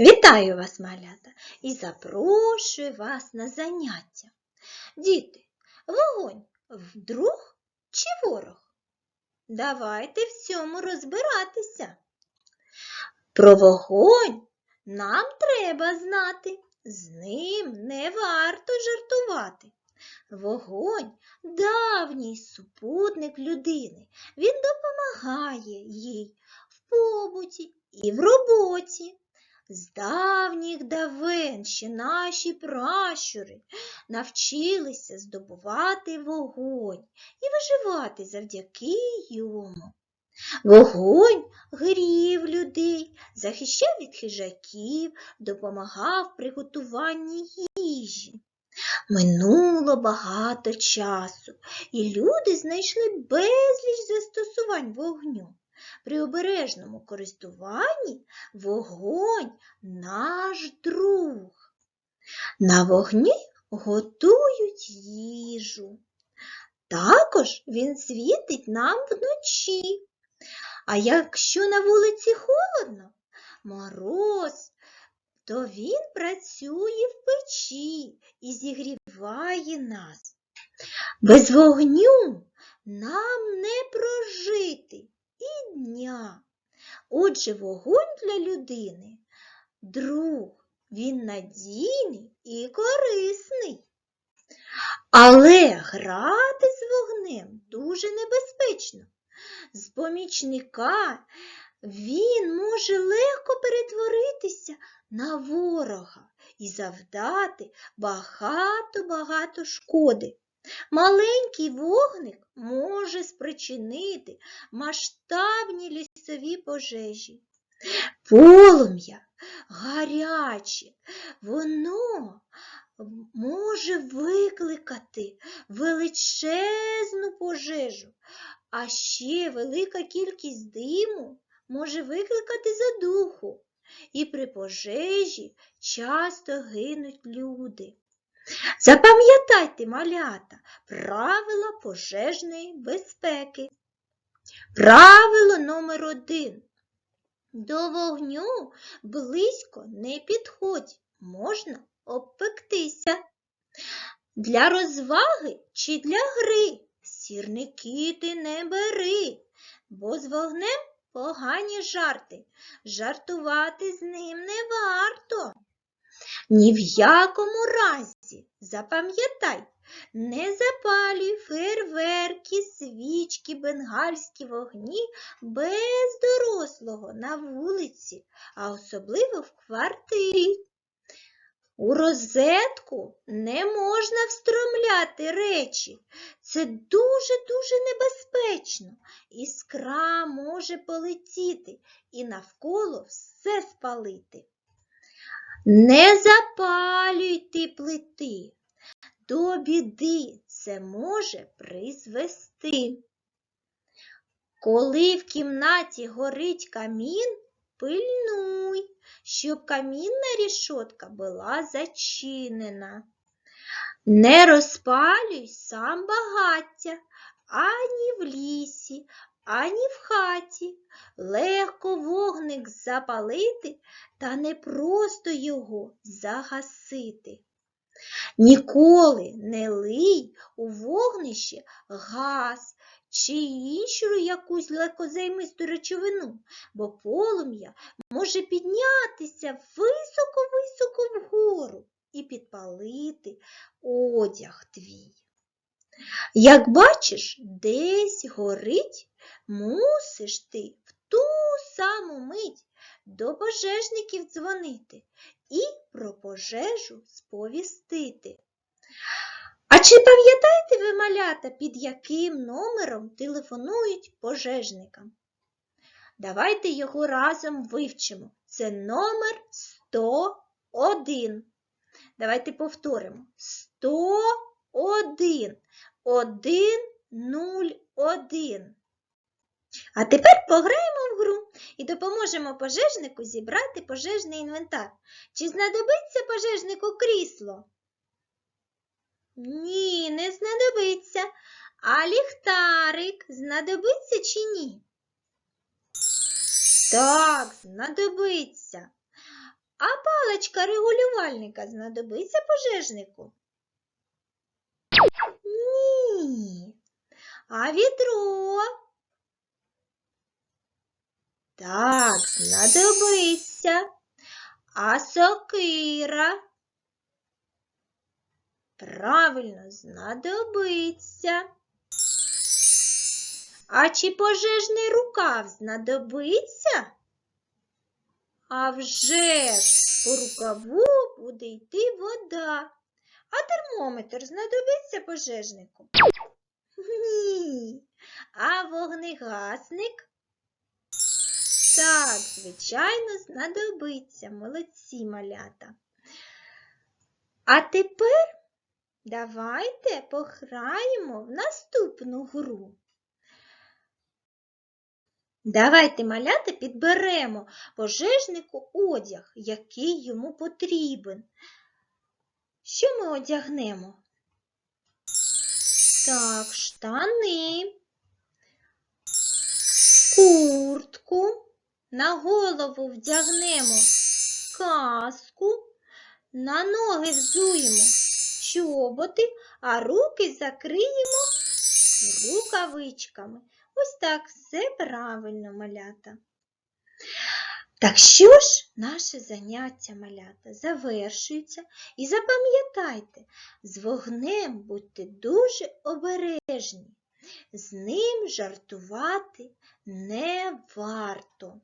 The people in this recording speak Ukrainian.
Вітаю вас, малята, і запрошую вас на заняття. Діти, вогонь вдруг чи ворог? Давайте в цьому розбиратися. Про вогонь нам треба знати, з ним не варто жартувати. Вогонь давній супутник людини. Він допомагає їй в побуті і в роботі. З давніх давен ще наші пращури навчилися здобувати вогонь і виживати завдяки йому. Вогонь грів людей, захищав від хижаків, допомагав приготуванні їжі. Минуло багато часу, і люди знайшли безліч застосувань вогню. При обережному користуванні вогонь наш друг. На вогні готують їжу. Також він світить нам вночі. А якщо на вулиці холодно, мороз, то він працює в печі і зігріває нас. Без вогню нам не прожити і дня. Отже, вогонь для людини друг, він надійний і корисний. Але грати з вогнем дуже небезпечно. З помічника він може легко перетворитися на ворога і завдати багато-багато шкоди. Маленький вогник може спричинити масштабні лісові пожежі. Полум'я гаряче, воно може викликати величезну пожежу, а ще велика кількість диму може викликати задуху. І при пожежі часто гинуть люди. Запам'ятайте, малята, правила пожежної безпеки. Правило номер один. До вогню близько не підходь, можна обпектися. Для розваги чи для гри сірники ти не бери, бо з вогнем погані жарти, жартувати з ним не варто. Ні в якому разі, запам'ятай, не запалюй фейерверки, свічки, бенгальські вогні без дорослого на вулиці, а особливо в квартирі. У розетку не можна встромляти речі. Це дуже-дуже небезпечно. Іскра може полетіти і навколо все спалити. Не запалюйте плити, до біди це може призвести. Коли в кімнаті горить камін, пильнуй, щоб камінна рішотка була зачинена. Не розпалюй сам багаття ані в лісі, ані в хаті. Легко вогник запалити, та не просто його загасити. Ніколи не лий у вогнище газ чи іншу якусь легкозаймисту речовину, бо полум'я може піднятися високо-високо вгору і підпалити одяг твій. Як бачиш, десь горить, мусиш ти в ту саму мить до пожежників дзвонити і про пожежу сповістити. А чи пам'ятаєте ви, малята, під яким номером телефонують пожежникам? Давайте його разом вивчимо. Це номер 101. Давайте повторимо. 101. 101. А тепер пограємо в гру і допоможемо пожежнику зібрати пожежний інвентар. Чи знадобиться пожежнику крісло? Ні, не знадобиться. А ліхтарик знадобиться чи ні? Так, знадобиться. А паличка регулювальника знадобиться пожежнику? А відро? Так, знадобиться. А сокира? Правильно, знадобиться. А чи пожежний рукав знадобиться? А вже ж по рукаву буде йти вода. А термометр знадобиться пожежнику? Ні. А вогнегасник? Так, звичайно, знадобиться. Молодці малята. А тепер давайте пограємо в наступну гру. Давайте малята підберемо пожежнику одяг, який йому потрібен. Що ми одягнемо? Так, штани, куртку, на голову вдягнемо каску, на ноги взуємо чоботи, а руки закриємо рукавичками. Ось так все правильно, малята. Так що ж, наше заняття малята завершується і запам'ятайте, з вогнем будьте дуже обережні, з ним жартувати не варто.